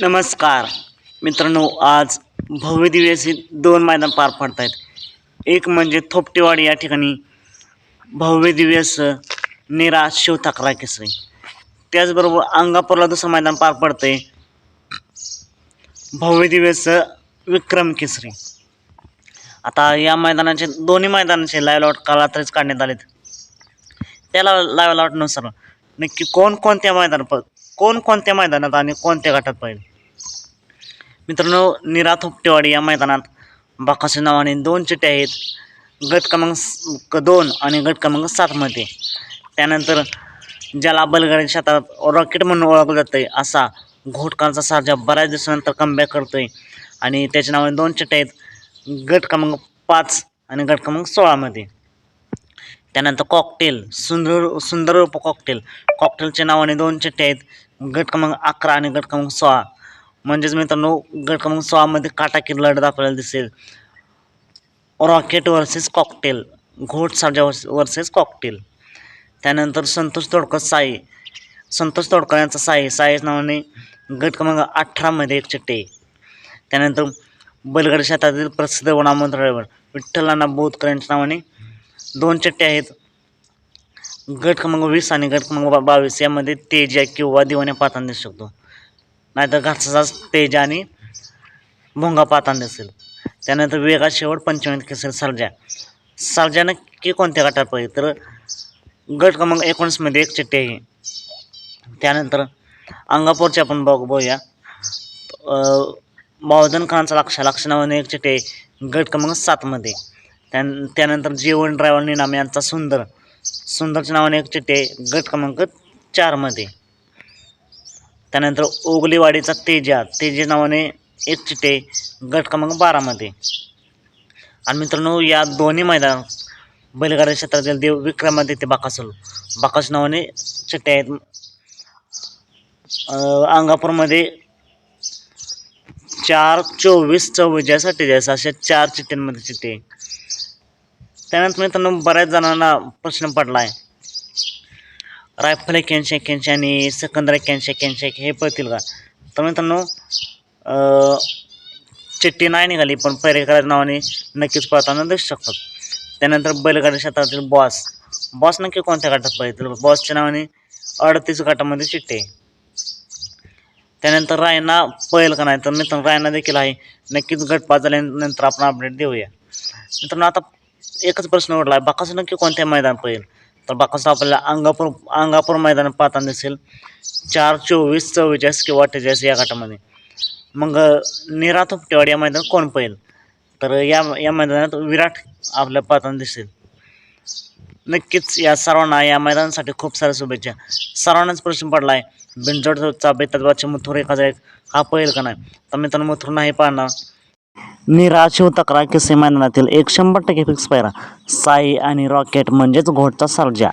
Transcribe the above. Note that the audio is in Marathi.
नमस्कार. मित्रांनो आज भव्य असे दोन मैदान पार पडत आहेत एक म्हणजे थोपटेवाडी या ठिकाणी भव्य दिव्य असं निरा शिवथाकरा केसरी. त्याचबरोबर अंगापूरला दुसरं मैदान पार पडते भव्य दिव्य असं विक्रम केसरी. आता या मैदानाचे दोन्ही मैदानाचे लाईव्ह लॉट कालातरीच काढण्यात आलेत. त्याला लाईव्ह लॉटनुसार नक्की कोणकोणत्या प कोणकोणत्या मैदानात आणि कोणत्या गटात पाहिजे मित्रांनो निरा थोपटेवाडी या मैदानात बाकाच्या नावाने दोन चिट्टे आहेत. गट क्रमांक क- दोन आणि गट क्रमांक सातमध्ये त्यानंतर ज्याला बलगाडी शेतात रॉकेट म्हणून ओळखलं जातं आहे असा घोटकांचा सारजा बऱ्याच दिवसानंतर कमबॅक करतो आहे आणि त्याच्या नावाने दोन चिट्टे आहेत. गट क्रमांक पाच आणि गट क्रमांक सोळामध्ये त्यानंतर कॉकटेल सुंदर सुंदर रूप कॉकटेल कॉकटेलच्या नावाने दोन चिट्टे आहेत. गट क्रमांक अकरा आणि गट क्रमांक सोळा. म्हणजेच मित्रांनो गट क्रमांक सोळामध्ये काटाकीर लढत आपल्याला दिसेल. रॉकेट वर्सेस कॉकटेल घोट साजा वर्सेस कॉकटेल त्यानंतर संतोष तोडकर साई. संतोष तोडकर यांचा साई. साईच नावाने गट क्रमांक अठरामध्ये एक चिट्टे त्यानंतर बलगड शेतातील प्रसिद्ध वनामन ड्रायव्हर विठ्ठल बोधकर यांच्या नावाने दोन चिट्टे आहेत. गट क्रमांक वीस आणि गट क्रमांक बा- बावीस यामध्ये तेजा किंवा दिवाण्या पातान दिसू शकतो. नाहीतर घरचाच तेजा आणि भोंगा पातान दिसेल त्यानंतर वेगा शेवट पंचमी केसरी सर्जा सर्जानं नक्की कोणत्या गटात पाहिजे तर गट क्रमांक एकोणीसमध्ये एक चिठ्ठी आहे. त्यानंतर अंगापूरचे आपण बघ बघूया. बावधन खानचा लक्ष लक्ष नावाने एक चिठ्ठी आहे. गट क्रमांक सातमध्ये त्यान त्यानंतर जेवण ड्रायव्हर निनाम यांचा सुंदर. सुंदरच्या नावाने एक चिठ्ठी आहे गट क्रमांक चारमध्ये त्यानंतर ओगलेवाडीचा तेजा तेजा नावाने एक चिठ्ठी आहे गट क्रमांक बारामध्ये आणि मित्रांनो या दोन्ही मैदान बैलगाडी क्षेत्रातील देव विक्रमादित्य बाकासूर बाकास नावाने चिठ्ठ्या आहेत. अंगापूरमध्ये चार चोवीस चव्वेचाळीस अठ्ठेचाळीस अशा चार चिठ्ठ्यांमध्ये चिठ्ठी आहे त्यानंतर मित्रांनो बऱ्याच जणांना प्रश्न पडला आहे रायफल एक्क्याऐंशी एक्क्याऐंशी आणि सेकंदर एक्क्याऐंशी एक्क्याऐंशी हे पळतील का? तर मित्रांनो चिठ्ठी नाही निघाली पण पैरेकराच्या नावाने नक्कीच पळताना दिसू शकतात. त्यानंतर बैलगाडी क्षेत्रातील बॉस. बॉस नक्की कोणत्या गटात पळतील? बॉसच्या नावाने अडतीस गटामध्ये चिठ्ठी आहे. त्यानंतर रायना पळेल का नाही? तर मित्रांनो रायना देखील आहे. नक्कीच गट पाच झाल्यानंतर आपण अपडेट देऊया. मित्रांनो आता एकच प्रश्न उडला आहे बाकास नक्की कोणत्या मैदान पळेल? तर बाकासू आपल्याला अंगापूर अंगापूर मैदान पाहताना दिसेल. चार चोवीस चव्वेचाळीस किंवा अठ्ठेचाळीस या गटामध्ये. मग निरा थोपटेवाडी या मैदान कोण पळेल? तर या या मैदानात विराट आपल्या पाहताना दिसेल. नक्कीच या सर्वांना या मैदानासाठी खूप साऱ्या शुभेच्छा. सर्वांनाच प्रश्न पडला आहे बिनजोडचा बेताजबादचे मथुर एक हजार एक हा पळेल का नाही? तर मित्रांनो मथुर नाही पाहणार. निराशिव तक्रार किस्से मैदानातील एक शंभर टक्के फिक्स पैरा साई आणि रॉकेट म्हणजेच घोटचा सर्जा